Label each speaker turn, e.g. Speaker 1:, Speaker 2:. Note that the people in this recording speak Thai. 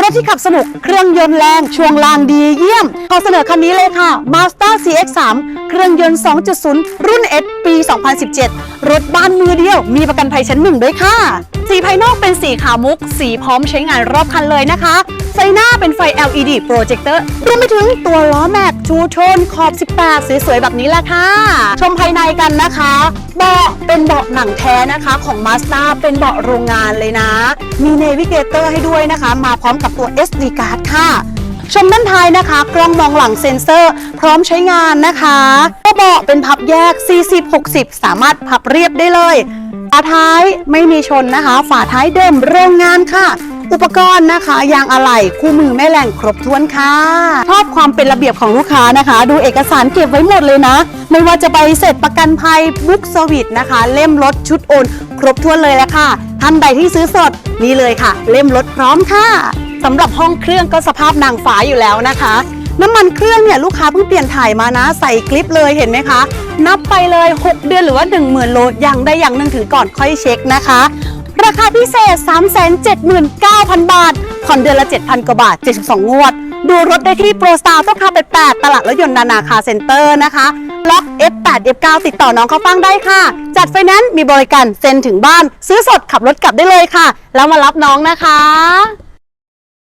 Speaker 1: รถที่ขับสนุกเครื่องยนต์แรงช่วงล่างดีเยี่ยม ขอเสนอคันนี้เลยค่ะ Mazda CX-3 เครื่องยนต์ 2.0 รุ่น S ปี 2017 รถบ้านมือเดียว มีประกันภัยชั้นหนึ่งด้วยค่ะ สีภายนอกเป็นสีขาวมุก สีพร้อมใช้งานรอบคันเลยนะคะ ฟหน้าเป็นไฟ LED โปรเจคเตอร์รวมไปถึงตัวล้อแม็กชูโทนขอบ 18 สวยๆ แบบนี้แหละค่ะ ชมภายในกันนะคะเบาะเป็นเบาะหนังแท้นะคะของ Mazda เป็นเบาะโรงงานเลยนะ มีเนวิเกเตอร์ให้ด้วยนะคะ มาพร้อมกับตัว SD card ค่ะ ชมด้านท้ายนะคะ กล้องมองหลังเซ็นเซอร์ พร้อมใช้งานนะคะก็เบาะเป็นพับแยก 40-60 สามารถพับเรียบได้เลยฝาท้ายไม่มีชนนะคะ ฝาท้ายเดิมโรงงานค่ะ อุปกรณ์นะคะยางอะไหล่คู่มือแม่แหล่งครบถ้วนค่ะชอบความเป็นระเบียบของลูกค้านะคะ ดูเอกสารเก็บไว้หมดเลยนะ ไม่ว่าจะใบเสร็จประกันภัยบุ๊กสวิตนะคะ เล่มรถชุดโอน ครบถ้วนเลยและค่ะท่านใดที่ซื้อสดนี่เลยค่ะ เล่มรถพร้อมค่ะสำหรับห้องเครื่องก็สภาพนางฟ้าอยู่แล้วนะคะน้ำมันเครื่องเนี่ยลูกค้าเพิ่งเปลี่ยนถ่ายมานะ ใส่คลิปเลยเห็นไหมคะ นับไปเลย 6 เดือนหรือว่า 10,000 โลอย่างใดอย่างหนึ่งถือก่อนค่อยเช็คนะคะ ราคาพิเศษ 379,000 บาท ผ่อนเดือนละ 7,000 กว่าบาท 72 งวด ดูรถได้ที่โปรสตาร์ต้นคา88ตลาดรถยนต์นานาคาเซ็นเตอร์นะคะ ล็อก F8 F9 ติดต่อน้องเขาฟังได้ค่ะ จัดไฟแนนซ์มีบริการเซ็นถึงบ้าน ซื้อสดขับรถกลับได้เลยค่ะ แล้วมารับน้องนะคะ